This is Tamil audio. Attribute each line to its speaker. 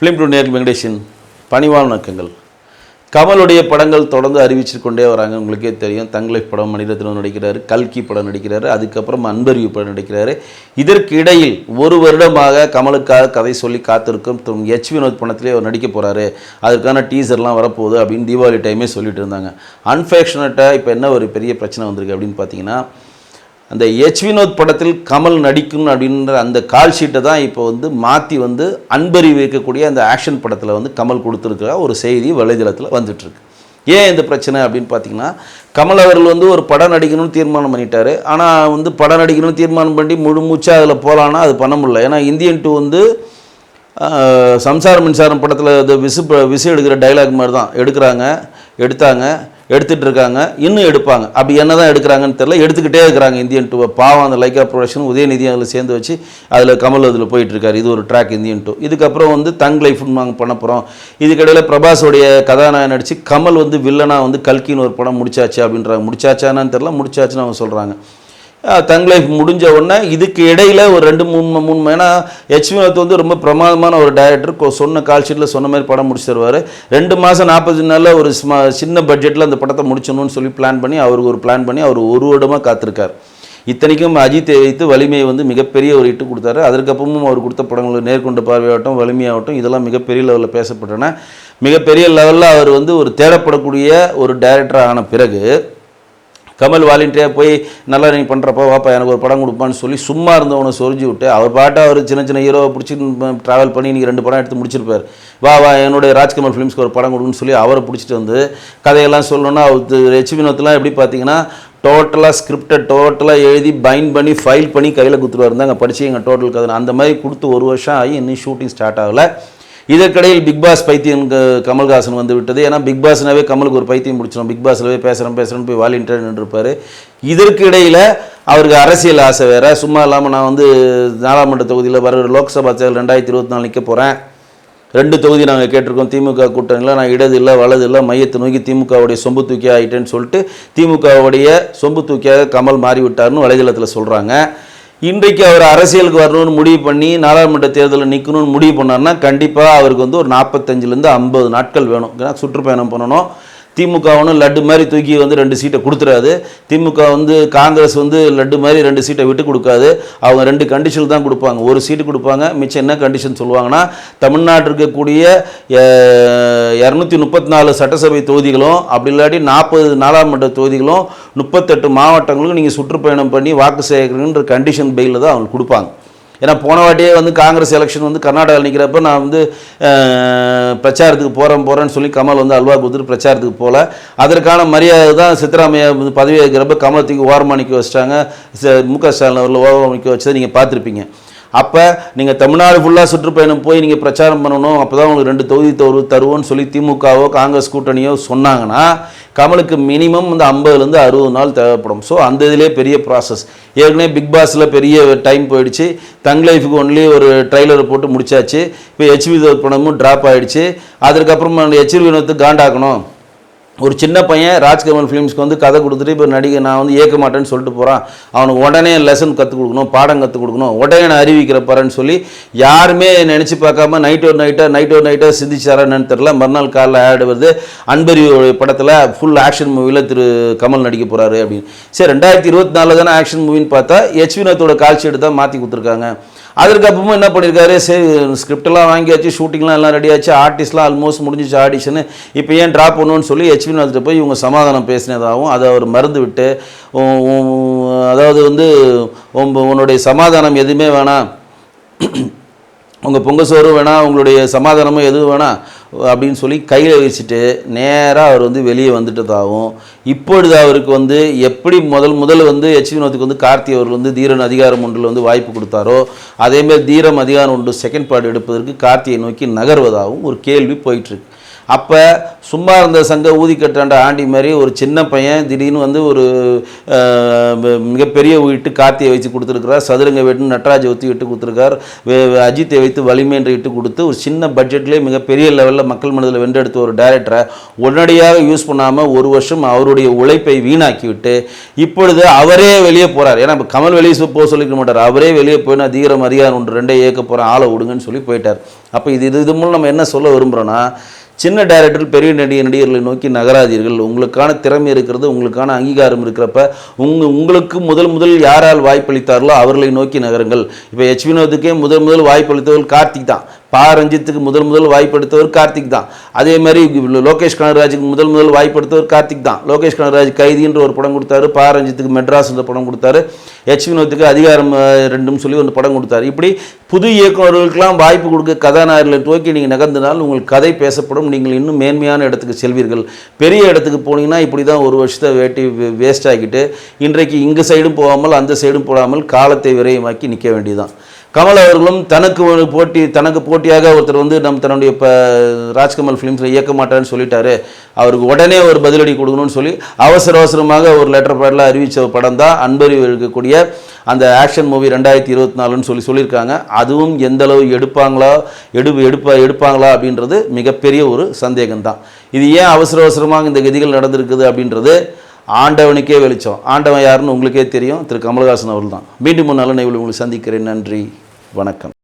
Speaker 1: ஃபிலிம் டூ நேர் வெங்கடேஷன் பணிவான வணக்கங்கள் கமலுடைய படங்கள் தொடர்ந்து அறிவிச்சு கொண்டே வராங்க. உங்களுக்கே தெரியும். தங்களை படம் மணிரத்னம் நடிக்கிறாரு கல்கி படம் நடிக்கிறாரு அதுக்கப்புறம் அன்பறிவு படம் நடிக்கிறாரு. இதற்கு இடையில் ஒரு வருடமாக கமலுக்காக கதை சொல்லி காத்திருக்கும் எச் வினோத் படத்திலே அவர் நடிக்க போகிறாரு அதுக்கான டீசர்லாம் வரப்போகுது அப்படின்னு தீபாவளி டைமே சொல்லிட்டு இருந்தாங்க. அன்ஃபேக்ஷனட்டாக இப்போ என்ன ஒரு பெரிய பிரச்சனை வந்திருக்கு அப்படின்னு பார்த்தீங்கன்னா அந்த எச் வினோத் படத்தில் கமல் நடிக்கும் அப்படின்ற அந்த கால் ஷீட்டை தான் இப்போ வந்து மாற்றி வந்து அன்பறி வைக்கக்கூடிய அந்த ஆக்ஷன் படத்தில் வந்து கமல் கொடுத்துருக்கிற ஒரு செய்தி வலைதளத்தில் வந்துட்டுருக்கு. ஏன் இந்த பிரச்சனை அப்படின்னு பார்த்தீங்கன்னா கமல் அவர்கள் வந்து ஒரு படம் நடிக்கணும்னு தீர்மானம் பண்ணிட்டாரு. ஆனால் வந்து படம் நடிக்கணும்னு தீர்மானம் பண்ணி முழு மூச்சாக அதில் போகலான்னா அது பண்ண முடியல. ஏன்னா இந்தியன் டூ வந்து சம்சாரம் மின்சாரம் படத்தில் இது விசு விசு எடுக்கிற டைலாக் மாதிரி தான். எடுக்கிறாங்க எடுத்தாங்க. எடுத்துட்டு இருக்காங்க இன்னும் எடுப்பாங்க. அப்படி என்ன தான் எடுக்கிறாங்கன்னு தெரியல. எடுத்துக்கிட்டே இருக்கிறாங்க இந்தியன் டூ பாவம் அந்த லைக்கா ப்ரொடக்ஷன் உதயநிதி அதில் சேர்ந்து வச்சு அதில் கமல் அதில் போயிட்டுருக்காரு. இது ஒரு ட்ராக் இந்தியன் டூ. இதுக்கப்புறம் வந்து தங் லைஃப்னு நாங்கள் பண்ண போகிறோம் இதுக்கிடையில் பிரபாஸோடைய கதாநாயகன் நடிச்சு கமல் வந்து வில்லனாக வந்து கல்கின்னு ஒரு படம் முடிச்சாச்சு அப்படின்றாங்க. முடிச்சாச்சானான்னு தெரியல. முடிச்சாச்சுன்னு அவங்க சொல்கிறாங்க தங் லைஃப் முடிஞ்ச உடனே இதுக்கு இடையில் ஒரு ரெண்டு மூணு மூணு ஏன்னா ஹெச் வினோத் வந்து ரொம்ப பிரமாதமான ஒரு டைரக்டர் சொன்ன கால் ஷீட்டில் சொன்ன மாதிரி படம் முடிச்சு தருவார் ரெண்டு மாதம் நாற்பது நாளில் ஒரு சின்ன பட்ஜெட்டில் அந்த படத்தை முடிச்சணும்னு சொல்லி பிளான் பண்ணி அவருக்கு ஒரு பிளான் பண்ணி அவர் ஒரு வருடமாக காத்திருக்கார். இத்தனைக்கும் அஜித்தை வைத்து வலிமையை வந்து மிகப்பெரிய ஒரு இட்டு கொடுத்தாரு. அதற்கப்புறமும் அவர் கொடுத்த படங்கள் நேர்கொண்ட பார்வையாகட்டும் வலிமையாகட்டும் இதெல்லாம் மிகப்பெரிய லெவலில் பேசப்பட்டன. மிகப்பெரிய லெவலில் அவர் வந்து ஒரு தேடப்படக்கூடிய ஒரு டைரக்டர் ஆன பிறகு கமல் வாலண்டியாக போய் நல்லா நீங்கள் பண்ணுறப்போ வாப்பா எனக்கு ஒரு படம் கொடுப்பான்னு சொல்லி சும்மா இருந்தவனை சொரிஞ்சு விட்டு அவர் பாட்டை அவர் சின்ன சின்ன ஹீரோவை பிடிச்சி ட்ராவல் பண்ணி நீங்கள் ரெண்டு படம் எடுத்து முடிச்சிருப்பார். வா வா என்னுடைய ராஜ்கமல் ஃபிலிம்ஸ்க்கு ஒரு படம் கொடுன்னு சொல்லி அவரை பிடிச்சிட்டு வந்து கதையெல்லாம் சொல்லணும்னா அவர் ஹெச் வினோத்லாம் எப்படி பார்த்தீங்கன்னா டோட்டலாக ஸ்கிரிப்டை டோட்டலாக எழுதி பைண்ட் பண்ணி ஃபைல் பண்ணி கையில் கொடுத்துருவாரு இருந்தாங்க படித்து எங்கள் டோட்டல் கதை. அந்த மாதிரி கொடுத்து ஒரு வருஷம் ஆகி இன்னும் ஷூட்டிங் ஸ்டார்ட் ஆகலை. இதற்கிடையில் பிக் பாஸ் பைத்தியம் கமல்ஹாசன் வந்து விட்டது. ஏன்னா பிக் பாஸ்னாவே கமலுக்கு ஒரு பைத்தியம் முடிச்சிடும் பிக் பாஸ்லவே பேசுகிறேன் பேசுகிறேன்னு போய் வாலின்டர் நின்றுருப்பார் இதற்கு இடையில் அவருக்கு அரசியல் ஆசை வேற. சும்மா இல்லாமல் நான் வந்து நாடாளுமன்ற தொகுதியில் வர லோக்சபா தேர்தல் ரெண்டாயிரத்தி இருபத்தி நாலு நிற்க போகிறேன் ரெண்டு தொகுதி நாங்கள் கேட்டிருக்கோம். திமுக கூட்டணியில் நான் இடது இல்லை வலது இல்லை மையத்தை நோக்கி திமுகவுடைய சொம்பு தூக்கி ஆகிட்டேன்னு சொல்லிட்டு திமுகவுடைய சொம்பு தூக்கியாக கமல் மாறிவிட்டார்னு வலைதளத்தில் சொல்கிறாங்க இன்றைக்கு அவர் அரசியலுக்கு வரணும்னு முடிவு பண்ணி நாடாளுமன்ற தேர்தலில் நிற்கணும்னு முடிவு பண்ணார்னா கண்டிப்பாக அவருக்கு வந்து ஒரு நாற்பத்தஞ்சிலேருந்து ஐம்பது நாட்கள் வேணும். ஏன்னா சுற்றுப்பயணம் பண்ணணும். திமுக ஒன்றும் லட்டு மாதிரி தூக்கி வந்து ரெண்டு சீட்டை கொடுத்துறாது. திமுக வந்து காங்கிரஸ் வந்து லட்டு மாதிரி ரெண்டு சீட்டை விட்டு கொடுக்காது. அவங்க ரெண்டு கண்டிஷன் தான் கொடுப்பாங்க. ஒரு சீட்டு கொடுப்பாங்க. மிச்சம் என்ன கண்டிஷன் சொல்லுவாங்கன்னா தமிழ்நாட்டில் இருக்கக்கூடிய இரநூத்தி முப்பத்தி நாலு சட்டசபை தொகுதிகளும் அப்படி இல்லாட்டி நாற்பது நாடாளுமன்ற தொகுதிகளும் முப்பத்தெட்டு மாவட்டங்களுக்கும் நீங்கள் சுற்றுப்பயணம் பண்ணி வாக்கு சேகரிக்கின்ற கண்டிஷன் பெயிலில் தான் அவங்களுக்கு கொடுப்பாங்க. ஏன்னா போன வாட்டியே வந்து காங்கிரஸ் எலெக்ஷன் வந்து கர்நாடகாவில் நிற்கிறப்ப நான் வந்து பிரச்சாரத்துக்கு போகிறேன் போகிறேன்னு சொல்லி கமல் வந்து அல்வா கொடுத்துட்டு பிரச்சாரத்துக்கு போகல அதற்கான மரியாதை தான் சித்தராமையா வந்து பதவி ஏற்கிறப்ப கமலத்துக்கு ஓரமாக நிற்க வச்சிட்டாங்க. மு க ஸ்டாலின் அவர்கள் ஓரமாக நிற்க வச்சதை நீங்கள் பார்த்துருப்பீங்க. அப்போ நீங்கள் தமிழ்நாடு ஃபுல்லாக சுற்றுப்பயணம் போய் நீங்கள் பிரச்சாரம் பண்ணணும். அப்போ தான் உங்களுக்கு ரெண்டு தொகுதி தரு தருவோன்னு சொல்லி திமுகவோ காங்கிரஸ் கூட்டணியோ சொன்னாங்கன்னா கமலுக்கு மினிமம் வந்து ஐம்பதுலேருந்து அறுபது நாள் தேவைப்படும். ஸோ அந்த இதிலே பெரிய ப்ராசஸ் ஏற்கனவே பிக் பாஸில் பெரிய டைம் போயிடுச்சு. தங் லைஃபுக்கு ஒன்லி ஒரு ட்ரைலரை போட்டு முடிச்சாச்சு. இப்போ ஹெச்வி பணமும் ட்ராப் ஆகிடுச்சு அதுக்கப்புறமா அந்த வினோத்துக்கு காண்டாக்கணும். ஒரு சின்ன பையன் ராஜ்கமல் ஃபிலிம்ஸ்க்கு வந்து கதை கொடுத்துட்டு இப்போ நடிகை நான் வந்து ஏற்க மாட்டேன்னு சொல்லிட்டு போகிறான் அவனுக்கு உடனே லெசன் கற்றுக் கொடுக்கணும் பாடம் கற்றுக் கொடுக்கணும். உடனே நான் அறிவிக்கிற சொல்லி யாருமே நினச்சி பார்க்காம நைட் ஒரு நைட்டாக நைட் ஒரு நைட்டாக சிந்திச்சாரான்னு தெரில மறுநாள் காலைல ஆட் வருது அன்பரியோடைய படத்தில் ஃபுல் ஆக்ஷன் மூவியில் திரு கமல் நடிக்க போகிறாரு அப்படின்னு. சரி ரெண்டாயிரத்தி இருபத்தி நாலில் தானே ஆக்ஷன் மூவின்னு பார்த்தா ஹெச் வினோத்தோட காட்சி எடுத்தால் தான் மாற்றி கொடுத்துருக்காங்க. அதற்கப்புறமும் என்ன பண்ணியிருக்காரு சரி ஸ்கிரிப்டெல்லாம் வாங்கியாச்சு ஷூட்டிங்லாம் எல்லாம் ரெடியாச்சு ஆர்டிஸ்ட்லாம் ஆல்மோஸ்ட் முடிஞ்சிச்சு ஆடிஷனு இப்போ ஏன் ட்ராப் பண்ணணும்னு சொல்லி ஹெச்பி வினோத்திட்ட போய் இவங்க சமாதானம் பேசினதாகவும் அதை அவர் மறந்து விட்டு அதாவது வந்து உன்னுடைய சமாதானம் எதுவுமே வேணாம். உங்கள் பொங்கல் சோறு வேணாம் உங்களுடைய சமாதானமும் எதுவும் வேணாம். அப்படின்னு சொல்லி கையில் வச்சுட்டு நேராக அவர் வந்து வெளியே வந்துட்டதாகவும் இப்பொழுது அவருக்கு வந்து எப்படி முதல் முதல் வந்து எச் வினோத்துக்கு வந்து கார்த்தி அவர் வந்து தீரன் அதிகாரம் ஒன்றில் வந்து வாய்ப்பு கொடுத்தாரோ அதேமாதிரி தீரம் அதிகாரம் ஒன்று செகண்ட் பார்ட் எடுப்பதற்கு கார்த்தியை நோக்கி நகர்வதாகவும் ஒரு கேள்வி போயிட்டுருக்கு அப்போ சும்மா இருந்த சங்க ஊதி கட்டாண்ட ஆண்டி மாதிரி ஒரு சின்ன பையன் திடீர்னு வந்து ஒரு மிகப்பெரிய வீட்டு கார்த்தியை வச்சு கொடுத்துருக்கிறார். சதுரங்க வீட்டு நட்ராஜை ஊற்றி விட்டு கொடுத்துருக்கார். அஜித்தை வைத்து வலிமை என்று இட்டு கொடுத்து ஒரு சின்ன பட்ஜெட்லேயே மிகப்பெரிய லெவலில் மக்கள் மனதில் வென்றெடுத்த ஒரு டைரக்டரை உடனடியாக யூஸ் பண்ணாமல் ஒரு வருஷம் அவருடைய உழைப்பை வீணாக்கிவிட்டு இப்பொழுது அவரே வெளியே போகிறார் ஏன்னா இப்போ கமல் வெளியே போக சொல்லிக்க மாட்டார். அவரே வெளியே போய் நான் தீவிரம் அதிகாரம் ஒன்று ரெண்டே இயக்க போகிறேன் ஆளை விடுங்கன்னு சொல்லி போயிட்டார். அப்போ இது இது இது மூலம் நம்ம என்ன சொல்ல விரும்புகிறோன்னா சின்ன டைரக்டர் பெரிய நடிகை நடிகர்களை நோக்கி நகராதீர்கள். உங்களுக்கான திறமை இருக்கிறது உங்களுக்கான அங்கீகாரம் இருக்கிறப்ப உங்க உங்களுக்கு முதல் முதல் யாரால் வாய்ப்பளித்தார்களோ அவர்களை நோக்கி நகருங்கள். இப்போ எச் வினோத்துக்கே முதல் முதல் வாய்ப்பளித்தவர்கள் கார்த்திக் தான். பா ரஞ்சித்துக்கு முதல் முதல் வாய்ப்படுத்தவர் கார்த்திக் தான். அதே மாதிரி லோகேஷ் கனகராஜுக்கு முதல் முதல் வாய்ப்படுத்தவர் கார்த்திக் தான். லோகேஷ் கனகராஜ் கைதின்ற ஒரு படம் கொடுத்தாரு. பா ரஞ்சித்துக்கு மெட்ராஸ் என்ற படம் கொடுத்தாரு. எச் வினோத்துக்கு அதிகாரம் ரெண்டும் சொல்லி ஒரு படம் கொடுத்தாரு. இப்படி புது இயக்குநர்களுக்கெல்லாம் வாய்ப்பு கொடுக்க கதாநாயகர்களை துவக்கி நீங்கள் நகர்ந்தனால் உங்கள் கதை பேசப்படும். நீங்கள் இன்னும் மேன்மையான இடத்துக்கு செல்வீர்கள். பெரிய இடத்துக்கு போனீங்கன்னா இப்படி தான் ஒரு வருஷத்தை வேட்டி வேஸ்ட் ஆகிட்டு இன்றைக்கு இங்கு சைடும் போகாமல் அந்த சைடும் போடாமல் காலத்தை விரயமாக்கி நிற்க வேண்டியதுதான். கமல் அவர்களும் தனக்கு ஒரு போட்டி தனக்கு போட்டியாக ஒருத்தர் வந்து நம்ம தன்னுடைய இப்போ ராஜ்கமல் ஃபிலிம்ஸில் இயக்க மாட்டான்னு சொல்லிட்டாரு. அவருக்கு உடனே ஒரு பதிலடி கொடுக்கணும்னு சொல்லி அவசர அவசரமாக ஒரு லெட்டர் பேடில் அறிவித்த படம் தான் அன்பறிவு இருக்கக்கூடிய அந்த ஆக்ஷன் மூவி ரெண்டாயிரத்தி இருபத்தி நாலுன்னு சொல்லி சொல்லியிருக்காங்க. அதுவும் எந்த அளவு எடுப்பாங்களா எடு எடுப்பா எடுப்பாங்களா அப்படின்றது மிகப்பெரிய ஒரு சந்தேகம்தான். இது ஏன் அவசர அவசரமாக இந்த கதிகள் நடந்திருக்குது அப்படின்றது ஆண்டவனுக்கே வெளிச்சம். ஆண்டவன் யாருன்னு உங்களுக்கே தெரியும். திரு கமலஹாசன் அவர்கள் தான் மீண்டும் ஒரு நல்ல நிகழ்வு உங்களை சந்திக்கிறேன். நன்றி. வணக்கம்.